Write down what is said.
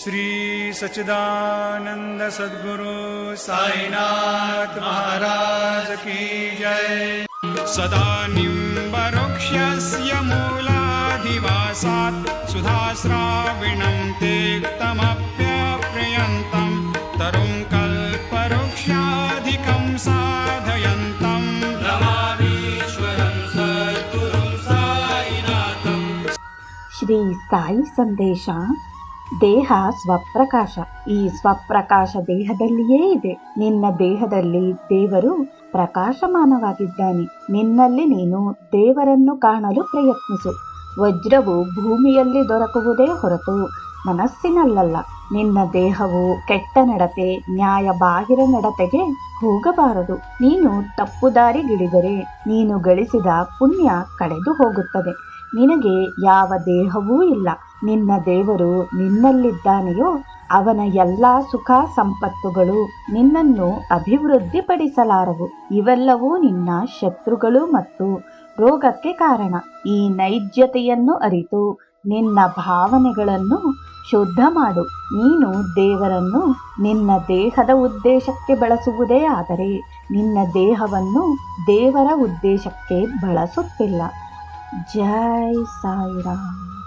श्रीसच्चिदानन्दसद्गुरु महाराज की जय। सदा निक्षस्य मूलाधिवासात् सुधाश्राविणम् ते तमप्यप्रयन्तम् तरुङ्कल्पक्षाधिकम् साधयन्तम् श्री साई सन्देशा ದೇಹ ಸ್ವಪ್ರಕಾಶ. ಈ ಸ್ವಪ್ರಕಾಶ ದೇಹದಲ್ಲಿಯೇ ಇದೆ. ನಿನ್ನ ದೇಹದಲ್ಲಿ ದೇವರು ಪ್ರಕಾಶಮಾನವಾಗಿದ್ದಾನೆ. ನಿನ್ನಲ್ಲಿ ನೀನು ದೇವರನ್ನು ಕಾಣಲು ಪ್ರಯತ್ನಿಸು. ವಜ್ರವು ಭೂಮಿಯಲ್ಲಿ ದೊರಕುವುದೇ ಹೊರತು ಮನಸ್ಸಿನಲ್ಲಲ್ಲ. ನಿನ್ನ ದೇಹವು ಕೆಟ್ಟ ನಡತೆ, ನ್ಯಾಯ ಬಾಹಿರ ನಡತೆಗೆ ಹೋಗಬಾರದು. ನೀನು ತಪ್ಪು ದಾರಿಗಿಳಿದರೆ ನೀನು ಗಳಿಸಿದ ಪುಣ್ಯ ಕಳೆದು ಹೋಗುತ್ತದೆ ನಿನಗೆ ಯಾವ ದೇಹವೂ ಇಲ್ಲ. ನಿನ್ನ ದೇವರು ನಿನ್ನಲ್ಲಿದ್ದಾನೆಯೋ ಅವನ ಎಲ್ಲ ಸುಖ ಸಂಪತ್ತುಗಳು ನಿನ್ನನ್ನು ಅಭಿವೃದ್ಧಿಪಡಿಸಲಾರವು. ಇವೆಲ್ಲವೂ ನಿನ್ನ ಶತ್ರುಗಳು ಮತ್ತು ರೋಗಕ್ಕೆ ಕಾರಣ. ಈ ನೈಜ್ಯತೆಯನ್ನು ಅರಿತು ನಿನ್ನ ಭಾವನೆಗಳನ್ನು ಶುದ್ಧ ಮಾಡು. ನೀನು ದೇವರನ್ನು ನಿನ್ನ ದೇಹದ ಉದ್ದೇಶಕ್ಕೆ ಬಳಸುವುದೇ ಆದರೆ ನಿನ್ನ ದೇಹವನ್ನು ದೇವರ ಉದ್ದೇಶಕ್ಕೆ ಬಳಸುತ್ತಿಲ್ಲ. जय साई राम